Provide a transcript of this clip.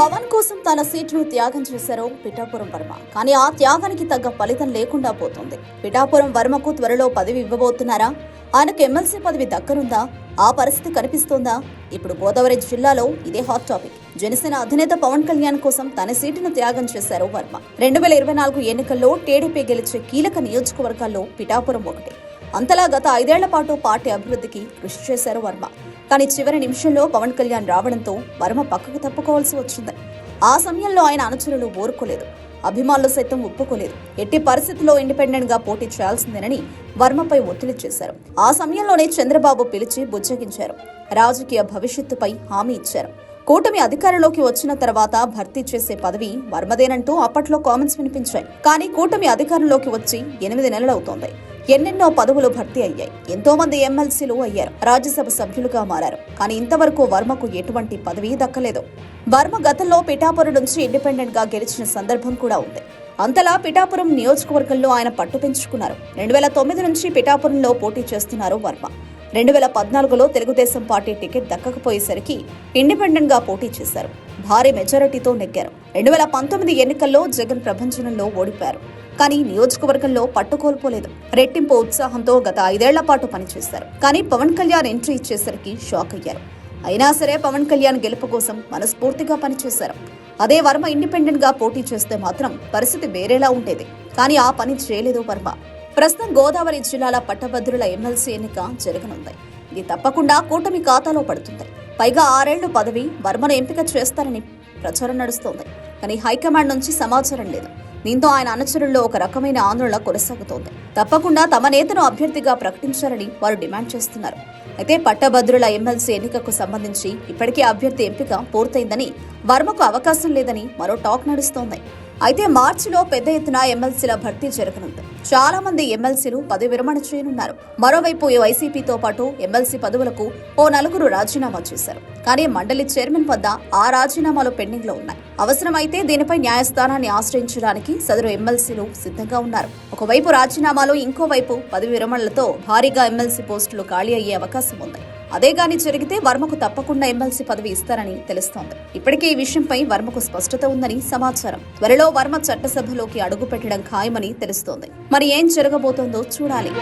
పవన్ కోసం తన సీటును త్యాగం చేశారు పిఠాపురం వర్మ. కానీ ఆ త్యాగానికి తగ్గ ఫలితం లేకుండా పోతుంది. పిఠాపురం వర్మకు త్వరలో పదవి ఇవ్వబోతున్నారా? ఆయనకు ఎమ్మెల్సీ పదవి దక్కనుందా? ఆ పరిస్థితి కనిపిస్తోందా? ఇప్పుడు గోదావరి జిల్లాలో ఇదే హాట్ టాపిక్ జనసేన అధినేత పవన్ కళ్యాణ్ కోసం తన సీటును త్యాగం చేశారు వర్మ. రెండు వేల ఇరవై నాలుగు ఎన్నికల్లో టీడీపీ గెలిచే కీలక నియోజకవర్గాల్లో పిఠాపురం ఒకటి. అంతలా గత ఐదేళ్ళ పాటు పార్టీ అభివృద్ధికి కృషి చేశారు వర్మ. కానీ చివరి నిమిషంలో పవన్ కళ్యాణ్ రావడంతో వర్మ పక్కకు తప్పుకోవాల్సి వచ్చింది. ఆ సమయంలో ఆయన అనుచరులు ఊరుకోలేదు. అభిమానులు సైతం ఒప్పుకోలేదు. ఎట్టి పరిస్థితుల్లో ఇండిపెండెంట్గా పోటీ చేయాల్సిందేనని వర్మపై ఒత్తిడి చేశారు. ఆ సమయంలోనే చంద్రబాబు పిలిచి బుజ్జగించారు. రాజకీయ భవిష్యత్తుపై హామీ ఇచ్చారు. కూటమి అధికారంలోకి వచ్చిన తర్వాత భర్తీ చేసే పదవి వర్మదేనంటూ అప్పట్లో కామెంట్స్ వినిపించాయి. కానీ కూటమి అధికారంలోకి వచ్చి ఎనిమిది నెలలవుతోంది. ఎన్నెన్నో పదవులు భర్తీ అయ్యాయి. ఎంతో మంది ఎమ్మెల్సీలు అయ్యారు. రాజ్యసభ సభ్యులుగా మారారు. కానీ ఇంతవరకు వర్మకు ఎటువంటి పదవి దక్కలేదు. వర్మ గతంలో పిఠాపురం నుంచి ఇండిపెండెంట్గా గెలిచిన సందర్భం కూడా ఉంది. అంతలా పిఠాపురం నియోజకవర్గంలో ఆయన పట్టు పెంచుకున్నారు. రెండు వేల తొమ్మిది నుంచి పిఠాపురంలో పోటీ చేస్తున్నారు వర్మ. రెండు వేల పద్నాలుగులో తెలుగుదేశం పార్టీ టికెట్ దక్కకపోయేసరికి ఇండిపెండెంట్గా పోటీ చేశారు. భారీ మెజారిటీతో నెగ్గారు. రెండు వేల పంతొమ్మిది ఎన్నికల్లో జగన్ ప్రభంజనంలో ఓడిపారు కానీ నియోజకవర్గంలో పట్టుకోల్పోలేదు. రెట్టింపు ఉత్సాహంతో గత ఐదేళ్ళ పాటు పనిచేశారు. కానీ పవన్ కళ్యాణ్ ఎంట్రీ ఇచ్చేసరికి షాక్ అయ్యారు. అయినా సరే పవన్ కళ్యాణ్ గెలుపు కోసం మనస్ఫూర్తిగా పనిచేశారు. అదే వర్మ ఇండిపెండెంట్గా పోటీ చేస్తే మాత్రం పరిస్థితి వేరేలా ఉండేది. కానీ ఆ పని చేయలేదు వర్మ. ప్రస్తుతం గోదావరి జిల్లాల పట్టభద్రుల ఎమ్మెల్సీ ఎన్నిక జరగనుంది. ఇది తప్పకుండా కూటమి ఖాతాలో పడుతుంది. పైగా ఆరేళ్ళు పదవి వర్మను ఎంపిక చేస్తారని ప్రచారం నడుస్తోంది. కానీ హైకమాండ్ నుంచి సమాచారం లేదు. దీంతో ఆయన అనుచరుల్లో ఒక రకమైన ఆందోళన కొనసాగుతోంది. తప్పకుండా తమ నేతను అభ్యర్థిగా ప్రకటించాలని వారు డిమాండ్ చేస్తున్నారు. అయితే పట్టభద్రుల ఎమ్మెల్సీ ఎన్నికకు సంబంధించి ఇప్పటికే అభ్యర్థి ఎంపిక పూర్తయిందని వర్మకు అవకాశం లేదని మరో టాక్ నడుస్తోంది. అయితే మార్చిలో పెద్ద ఎత్తున ఎమ్మెల్సీల భర్తీ జరగనుంది. చాలా మంది ఎమ్మెల్సీలు పదవి విరమణ చేయనున్నారు. మరోవైపు ఈ వైసీపీతో పాటు ఎమ్మెల్సీ పదవులకు ఓ నలుగురు రాజీనామా చేశారు. కానీ మండలి చైర్మన్ వద్ద ఆ రాజీనామాలు పెండింగ్లో ఉన్నాయి. అవసరమైతే దీనిపై న్యాయస్థానాన్ని ఆశ్రయించడానికి సదరు ఎమ్మెల్సీలు సిద్ధంగా ఉన్నారు. ఒకవైపు రాజీనామాలు ఇంకోవైపు పదవి విరమణలతో భారీగా ఎమ్మెల్సీ పోస్టులు ఖాళీ అయ్యే అవకాశం ఉంది. అదే గాని జరిగితే వర్మకు తప్పకుండా ఎమ్మెల్సీ పదవి ఇస్తారని తెలుస్తోంది. ఇప్పటికే ఈ విషయంపై వర్మకు స్పష్టత ఉందని సమాచారం. త్వరలో వర్మ చట్టసభలోకి అడుగు పెట్టడం ఖాయమని తెలుస్తోంది. మరి ఏం జరగబోతోందో చూడాలి.